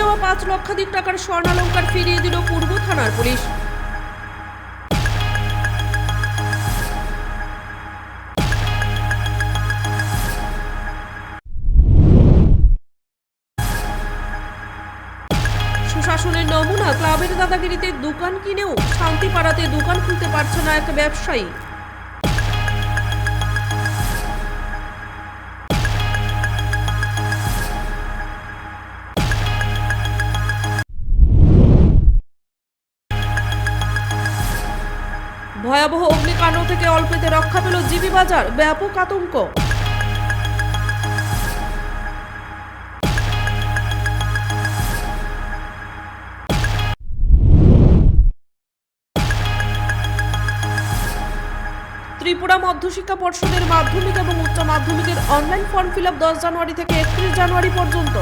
যাওয়া পাঁচ লক্ষাধিক টাকার স্বর্ণালঙ্কার ফিরিয়ে দিল পূর্ব থানার পুলিশ। সুশাসনের নমুনা, ক্লাবের দাদাগিরিতে দোকান কিনেও শান্তি পাড়াতে দোকান খুলতে পারছে না এক ব্যবসায়ী। ভয়াবহ অগ্নিকাণ্ড থেকে অল্পেতে রক্ষা পেল জিবি বাজার। ব্যাপক আতঙ্ক। ত্রিপুরা মধ্যশিক্ষা পর্ষদের মাধ্যমিক এবং উচ্চ মাধ্যমিকের অনলাইন ফর্ম ফিল আপ দশ জানুয়ারি থেকে একত্রিশ জানুয়ারি পর্যন্ত।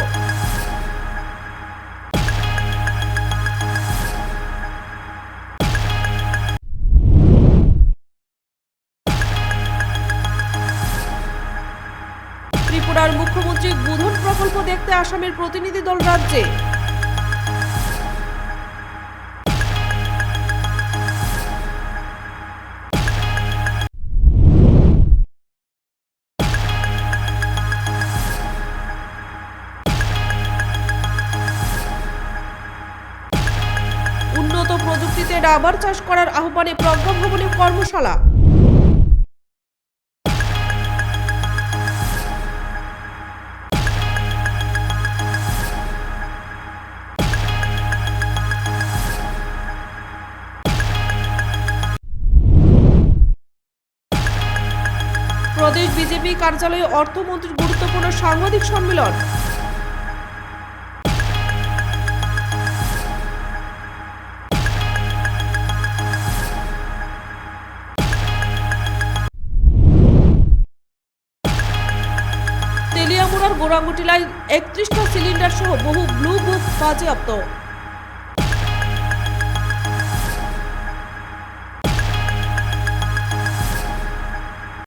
ত্রিপুরার মুখ্যমন্ত্রী বুধন প্রকল্প দেখতে আসামের প্রতিনিধি দল রাজ্যে। উন্নত প্রযুক্তিতে রাবার চাষ করার আহ্বানে প্রজ্ঞা ভবনে কর্মশালা। প্রদেশ বিজেপি কার্যালয়ে অর্থমন্ত্রীর গুরুত্বপূর্ণ সাংবাদিক সম্মেলন। তেলিয়ামুড়ার গোরাঙ্গুটিলায় একত্রিশটা সিলিন্ডার সহ বহু ব্লু বুক বাজেয়াপ্ত।